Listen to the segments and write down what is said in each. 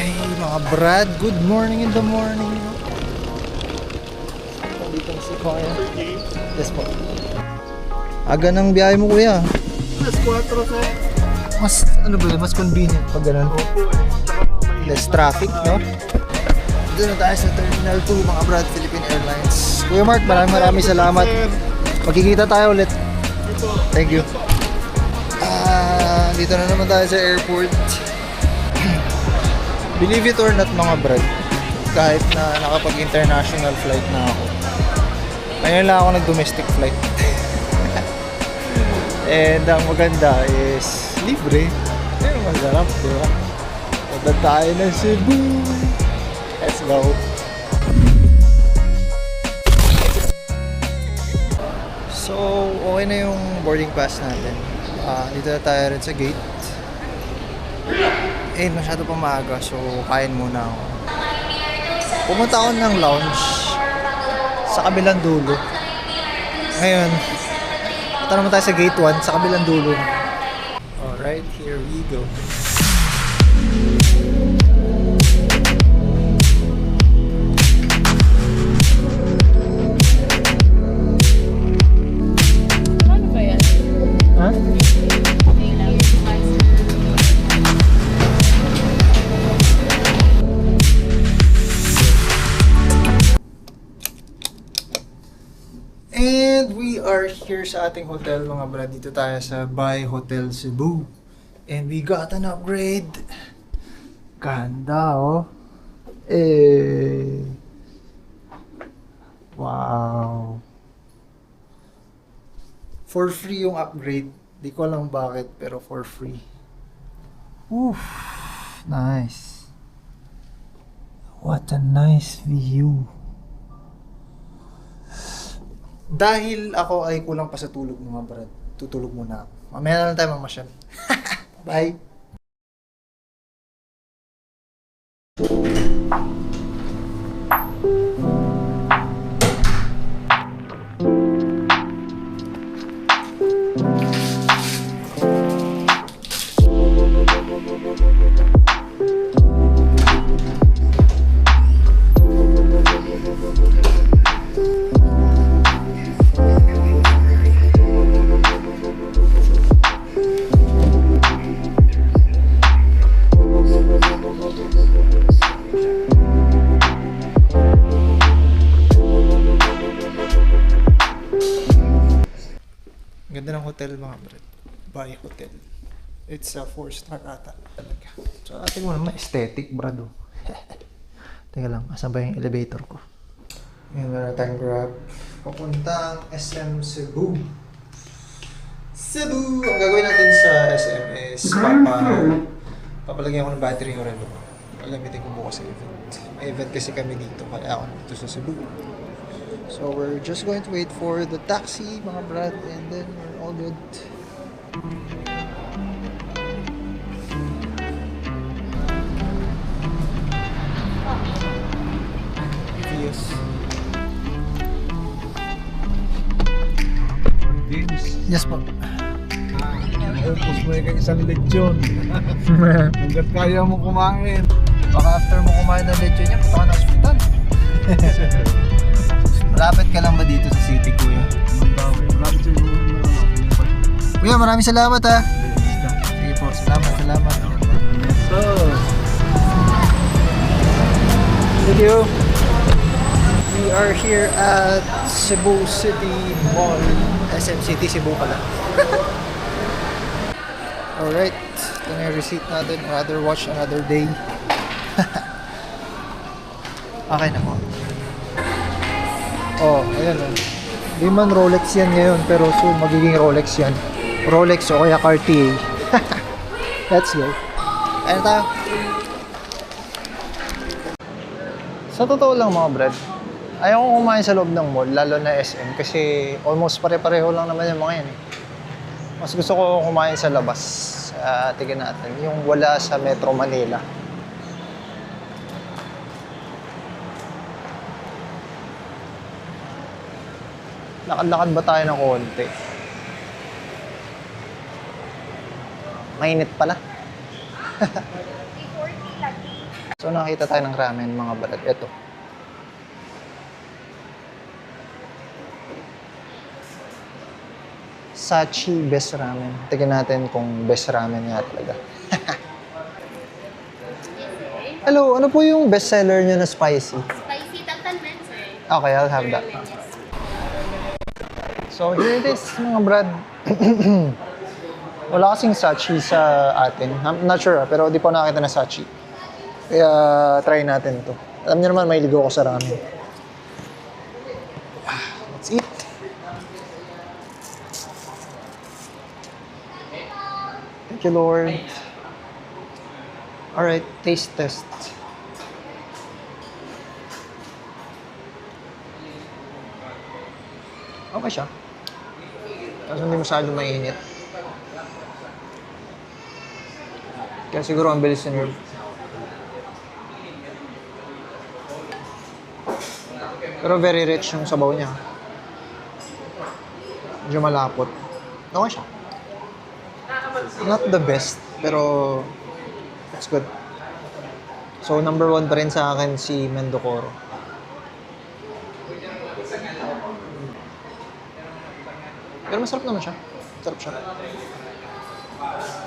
Hey mga Brad, good morning in the morning. Dito si Kuya. Yes po. Aga ng biyahe mo kuya. Alas 4 so. Mas ano ba? Mas convenient pag ganun. Opo eh. Less traffic, no? Dito na tayo sa Terminal 2 mga Brad, Philippine Airlines. Kuya Mark, maraming maraming salamat. Magkikita tayo ulit. Thank you. Ah, dito na naman tayo sa airport. Believe it or not mga brad, kahit na nakapag-international flight na ako, ngayon lang ako nag-domestic flight. And ang maganda is libre. Pero masarap, di ba? Punta tayo ng Cebu. Let's go. So, okay na yung boarding pass natin. Ah, dito na tayo rin sa gate. Eh, masyado pa maaga, so kain muna ako. Pumunta ako ng lounge sa kabilang dulo. Ngayon, punta naman tayo sa gate 1 sa kabilang dulo. Alright, here we go. Sa ating hotel mga brad. Dito tayo sa Bay Hotel Cebu. And we got an upgrade. Ganda oh. Eh. Wow. For free yung upgrade. Di ko alam bakit pero for free. Oof. Nice. What a nice view. Dahil ako ay kulang pa sa tulog mga brad, tutulog muna ako. Mamaya na lang tayo mamasyal. Bye! It's a 4-star ata talaga. So atin mo naman aesthetic brad oh. Teka lang, asan ba yung elevator ko? Ngayon na tayong grab. Papuntang SM Cebu. Cebu! Ang gagawin natin sa SM is papa, papalagyan ko ng battery yung relo. Gagamitin ko bukas sa event. May event kasi kami dito, kaya ako dito sa Cebu. So we're just going to wait for the taxi, mga brad, and then we're all good. Yes. James, Yes po. naupos mo yung isang lechon. Hanggat kaya mo kumain. Baka after mo kumain ng lechon niya, punta ka na hospital. Malapit ka lang ba dito sa city, kuya? Malapit na ako. Kuya, maraming salamat ha. Sige po, salamat, salamat. So, Thank you. Are here at Cebu City Mall. SM City, Cebu pala. Alright. Ito na yung receipt natin. Rather watch another day. okay na po. Oh, ayan oh. Di man Rolex yan ngayon, pero soon magiging Rolex yan. Rolex o kaya Cartier. Let's go. Ayan tayo. Sa totoo lang mga brad, ayaw ko kumain sa loob ng mall, lalo na SM, kasi almost pare-pareho lang naman yung mga yan. eh. Mas gusto ko kumain sa labas, sa tingin natin, yung wala sa Metro Manila. Lakad-lakad ba tayo ng konti? Mainit pala. So nakita tayo ng ramen mga brad. Ito. Sachi Best Ramen. Tignan natin kung best ramen nga talaga. Hello, ano po yung best seller nyo na spicy? Spicy tantan men, sir. Okay, I'll have that. So here it is mga brad. Wala kasing sachi sa atin. I'm not sure ah, pero di pa ako nakakita na sachi. Kaya try natin to. Alam niyo naman, may ligo ko sa ramen. Ah, Let's eat. Thank you, Lord. Alright, taste test. Okay siya. Kaso hindi masyado mainit. Kaya siguro ang bilis niya. Pero very rich yung sabaw niya. Medyo malapot. Okay siya. Not the best, pero it's good. So number one pa rin sa akin si Mendocoro. Pero masarap naman siya. Masarap siya.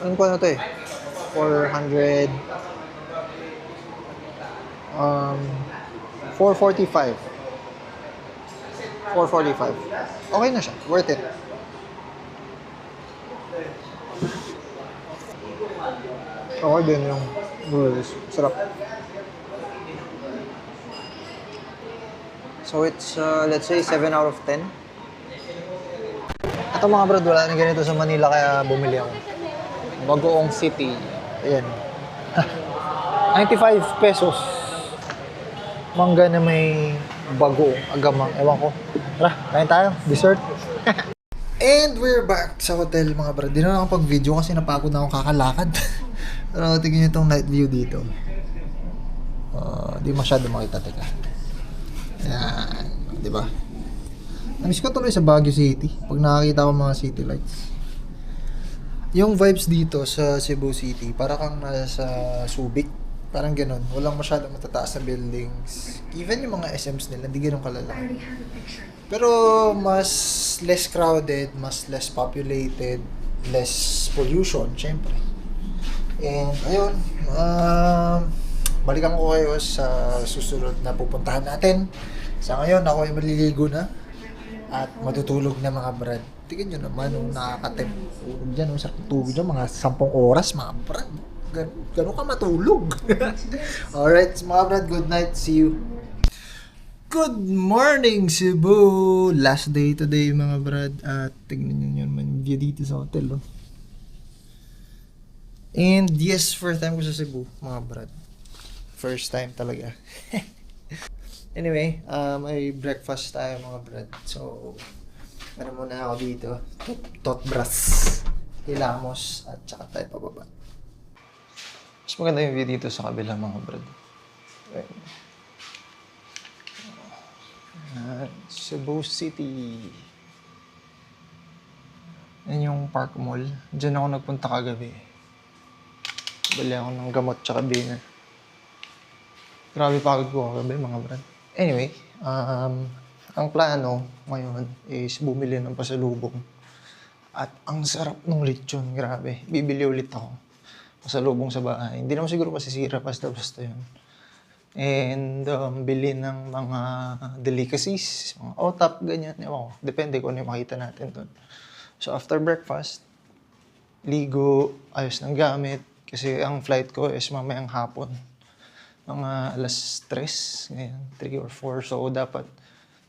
Ano ko na to eh? 400... Um... 445. 445. Okay na siya. Worth it. Okay din yung noodles. Sarap. So it's, uh, let's say, 7 out of 10. Ito mga brad, wala na ganito sa Manila kaya bumili ako. Bagoong City. Ayan. 95 pesos. Mangga na may bagoong agamang. Ewan ko. Tara, kain tayo. Dessert. And we're back sa hotel mga brad. Di na ako pag-video kasi napagod na akong kakalakad. Pero tingnan nyo itong night view dito. Uh, di masyado makita. Teka. Yan. Di ba? Namiss ko tuloy sa Baguio City. Pag nakakita ko mga city lights. Yung vibes dito sa Cebu City, para kang nasa Subic. Parang ganun. Walang masyadong matataas na buildings. Even yung mga SMs nila, hindi ganun kalala. Pero mas less crowded, mas less populated, less pollution, syempre. And ayun, um, balikan ko kayo sa susunod na pupuntahan natin. Sa ngayon, ako ay maliligo na at matutulog na mga brad. Tingnan nyo naman nung nakakatip. Tulog dyan, nung sarap tulog dyan, mga sampung oras mga brad. Gan ganun ka matulog. Alright, mga brad, good night. See you. Good morning, Cebu! Last day today, mga brad. At tingnan nyo naman yung view dito sa hotel. Oh. And yes, first time ko sa Cebu, mga brad. First time talaga. anyway, um, may breakfast tayo, mga brad. So, ano muna ako dito? Tot, totbras, hilamos, at saka tayo pababa. Mas maganda yung view dito sa kabila, mga brad. Ah, Cebu City. Yan yung Park Mall. Diyan ako nagpunta kagabi. Bili ako ng gamot tsaka dinner. Grabe pagod ko kagabi mga brad. Anyway, um, ang plano ngayon is bumili ng pasalubong. At ang sarap ng lechon, grabe. Bibili ulit ako. Pasalubong sa bahay. Hindi naman siguro masisira basta-basta yun. And um, bili ng mga delicacies, mga otap, ganyan. Ewan ko. Depende kung ano yung makita natin doon. So after breakfast, ligo, ayos ng gamit. Kasi ang flight ko is mamayang hapon. Mga alas 3, ganyan, 3 or 4. So dapat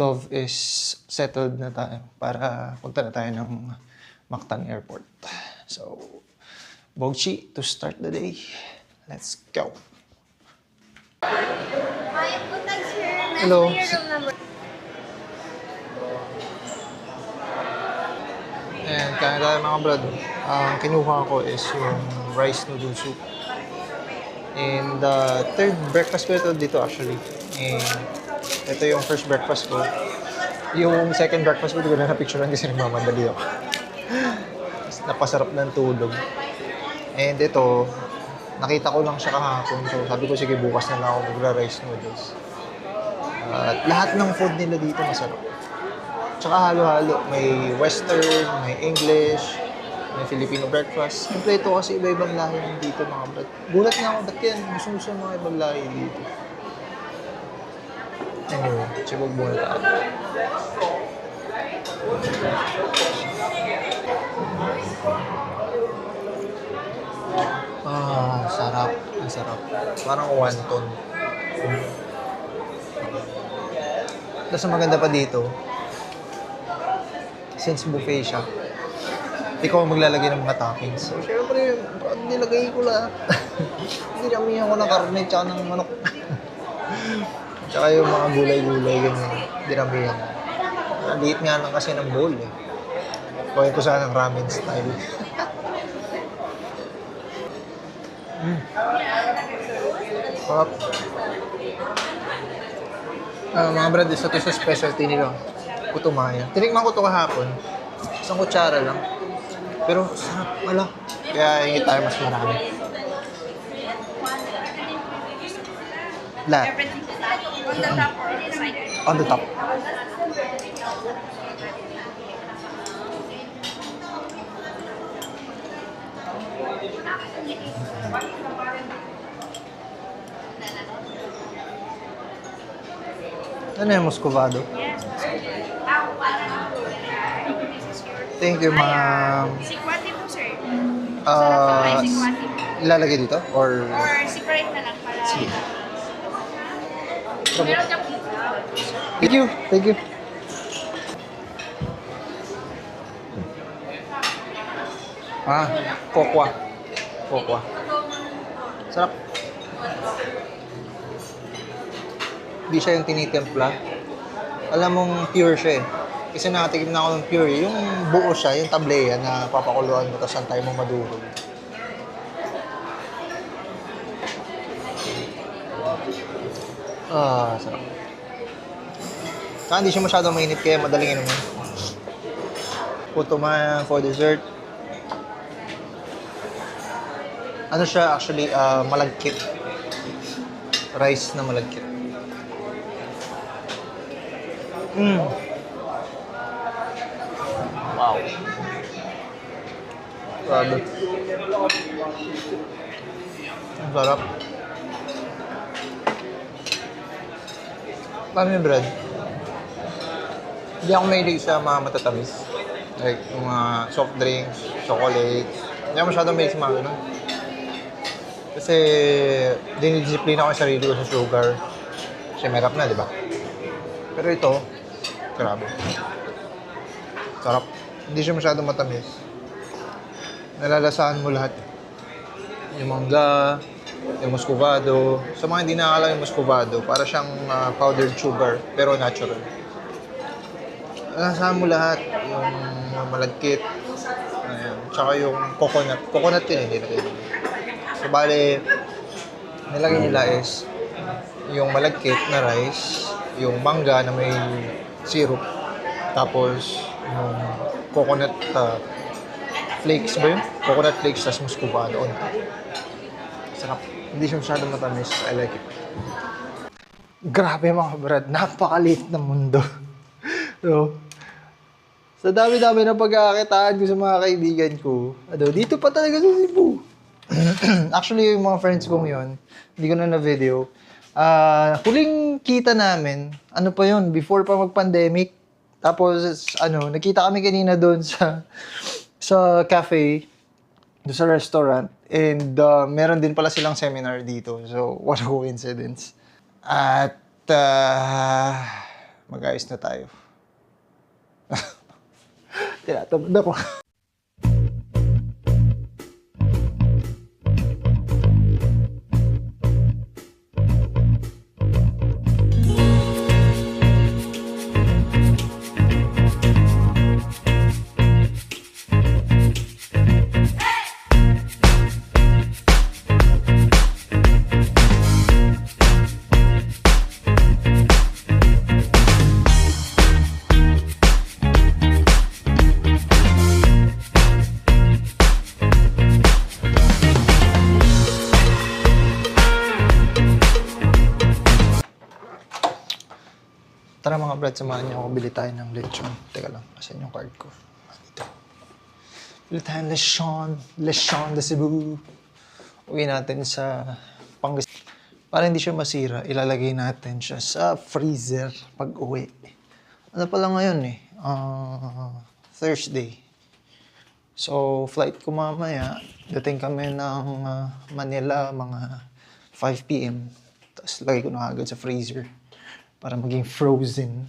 12 is settled na tayo para punta na tayo ng Mactan Airport. So, Bogchi, to start the day, let's go. Hi, buntag sir. Hello. And kaya tayo mga brad, ang kinuha ko is yung rice noodle soup. And the third breakfast ko ito dito actually. And ito yung first breakfast ko. Yung second breakfast ko, hindi ko na napicturean kasi nagmamadali ako. Napasarap ng tulog. And ito, nakita ko lang siya kahapon. So sabi ko, sige, bukas na lang ako magra-rice noodles. At lahat ng food nila dito masarap. Tsaka halo-halo. May western, may English, may Filipino breakfast. Ito kasi iba-ibang lahi dito mga brad. Gulat nga ako, ba't yan? Gusto-gusto ng mga ibang lahi dito. Anyway, sibog muna tayo. Ah, sarap. Ang sarap. Parang wonton. Tapos ang maganda pa dito, since buffet siya, ikaw ang maglalagay ng mga toppings. So, syempre, bakit nilagay ko lahat? Dinami ako ng karne tsaka ng manok. tsaka yung mga gulay-gulay, ganyan. Dinamihan ko. Ang liit nga lang kasi ng bowl eh. Gawin ko sana ng ramen style. mm. Sarap. Ah, mga brad, isa to sa specialty nila. Putumaya. Tinikman ko to kahapon. Isang kutsara lang. Pero sarap pala. Kaya hingi tayo mas marami. Lahat. On the top or on the top. Ano yung muscovado? Yes. Thank you, ma'am. Sikwati po, sir. Ah, sikwati. ilalagay dito? Or... Or separate na lang para... Sige. Meron ka po. Thank you. Thank you. Ah, kokwa. Kokwa. Sarap. Hindi siya yung tinitimpla. Alam mong pure siya eh. Kasi nakatikim na ako ng pure. Yung buo siya, yung tableya na papakuluan mo tapos antay mo madurog. Ah, sarap. Saka hindi siya masyadong mainit kaya madaling inumin. Puto man for dessert. Ano siya actually, ah, malagkit. Rice na malagkit. Mm. Grabe. Ang sarap. Paano yung bread? Hindi ako mahilig sa mga matatamis. Like, mga soft drinks, chocolates. Hindi ako masyadong mahilig sa mga ganun. Kasi, dinidisiplina ko yung sarili ko sa sugar. Kasi merap na, di ba? Pero ito, grabe. Sarap. Hindi siya masyadong matamis. Nalalasaan mo lahat. Yung mangga, yung muscovado. Sa mga hindi nakakala yung muscovado, para siyang ah, powdered sugar, pero natural. Nalalasaan mo lahat. Yung malagkit. Ayan. Tsaka yung coconut. Coconut yun, hindi nilagay nila. So, bale, nilagay nila is yung malagkit na rice, yung mangga na may syrup, tapos yung coconut ah, flakes ba yun? Coconut flakes, tapos muscovado on top. Sarap. Hindi siya masyadong matamis. I like it. Grabe mga brad, napakaliit ng mundo. so, sa dami-dami ng pagkakakitaan ko sa mga kaibigan ko, ano, dito pa talaga sa Cebu. Actually, yung mga friends kong yun, hindi ko na na-video. Ah, huling kita namin, ano pa yun, before pa mag-pandemic. Tapos, ano, nakita kami kanina doon sa sa cafe, doon sa restaurant. And uh, meron din pala silang seminar dito. So, what a coincidence. At uh, mag-ayos na tayo. Tinatamad ako. Mga brad, samahan niyo ako. Bili tayo ng lechon. Teka lang, asan yung card ko? Dito. Bili tayo ng lechon. Lechon de Cebu. Uwi natin sa Pangas. Para hindi siya masira, ilalagay natin siya sa freezer pag uwi. Ano pala ngayon eh? Ah, Thursday. So, flight ko mamaya. Dating kami ng ah, Manila mga 5 p.m. Tapos lagay ko na agad sa freezer para maging frozen.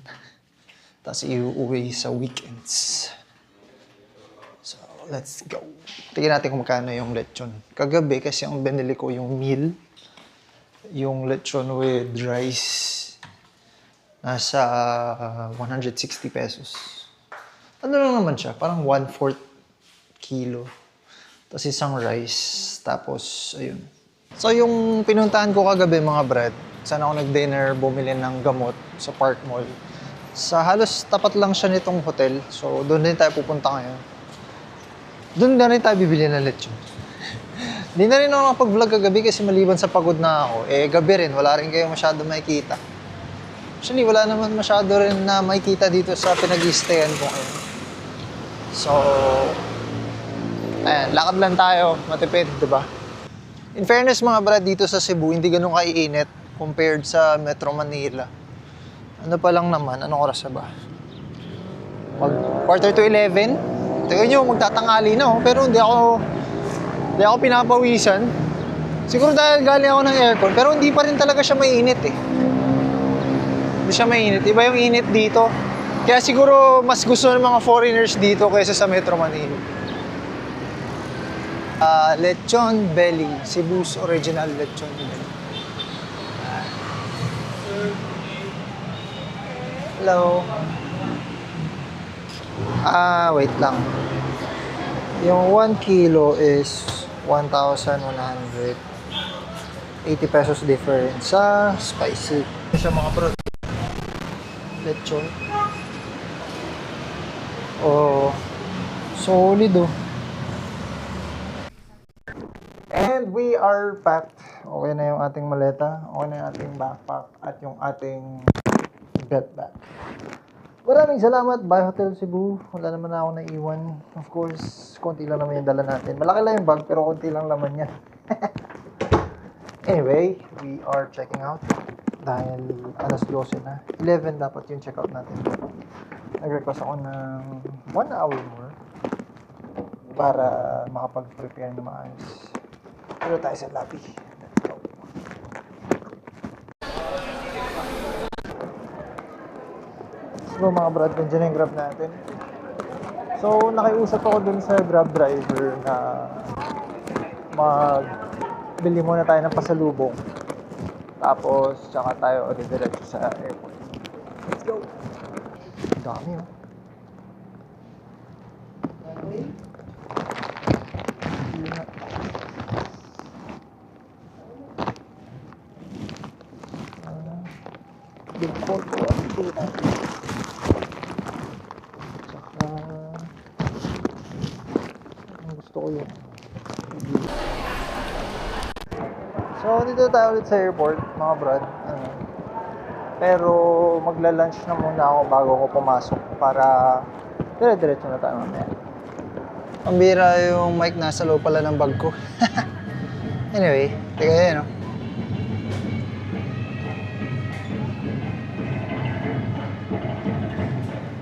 Tapos iuwi sa weekends. So, let's go. Tingnan natin kung magkano yung lechon. Kagabi kasi ang binili ko yung meal. Yung lechon with rice. Nasa ah, 160 pesos. Ano lang naman siya? Parang 1/4 kilo. Tapos isang rice. Tapos, ayun. So, yung pinuntahan ko kagabi, mga brad, saan ako nag-dinner, bumili ng gamot sa Park Mall. Sa halos tapat lang siya nitong hotel. So, doon din tayo pupunta ngayon. Doon na rin tayo bibili ng lechon. Hindi na rin ako nakapag-vlog kagabi kasi maliban sa pagod na ako. Eh, gabi rin, wala rin kayo masyado makikita. Actually, wala naman masyado rin na makikita dito sa pinag-stayan ko ngayon. So, ayan, lakad lang tayo, matipid, di ba? In fairness mga brad, dito sa Cebu, hindi ganun kaiinit compared sa Metro Manila. Ano pa lang naman, anong oras na ba? Mag quarter to 11? Tingnan nyo, magtatangali na oh, pero hindi ako, hindi ako pinapawisan. Siguro dahil galing ako ng aircon, pero hindi pa rin talaga siya mainit eh. Hindi siya mainit. Iba yung init dito. Kaya siguro mas gusto ng mga foreigners dito kaysa sa Metro Manila. Ah, lechon belly. Cebu's original lechon belly. Hello. Ah, wait lang. Yung 1 kilo is 1,180 pesos difference sa spicy. Siya mga bro. Lechon. Oh, solid oh. And we are packed. Okay na yung ating maleta, okay na yung ating backpack, at yung ating belt bag. Maraming salamat, Bye Hotel Cebu. Wala naman na ako naiwan. Of course, konti lang naman yung dala natin. Malaki lang yung bag, pero konti lang laman niya. anyway, we are checking out. Dahil alas 12 na. 11 dapat yung checkout natin. Nag-request ako ng 1 hour more para makapag-prepare na maayos. Pero tayo sa lobby. Let's go. So mga brad, nandiyan na yung grab natin. So nakiusap ako dun sa grab driver na mag bili muna tayo ng pasalubong. Tapos tsaka tayo ulit sa airport. Let's go! Ang Dami oh. Hindi na. Ah, Big photo ang dito. Tsaka, yun. So, dito tayo ulit sa airport, mga brad. Ano, pero magla-lunch na muna ako bago ko pumasok para dire-diretso na tayo mamaya. Ang bira yung mic nasa loob pala ng bag ko. anyway, teka yan, no?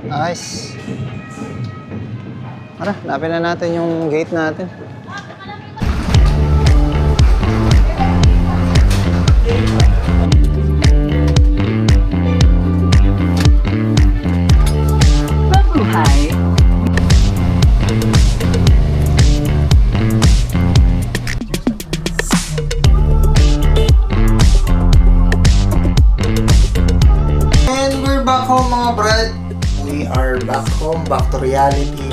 Nice. Tara, lapin na natin yung gate natin. And we're back home mga brad. We are back home, back to reality,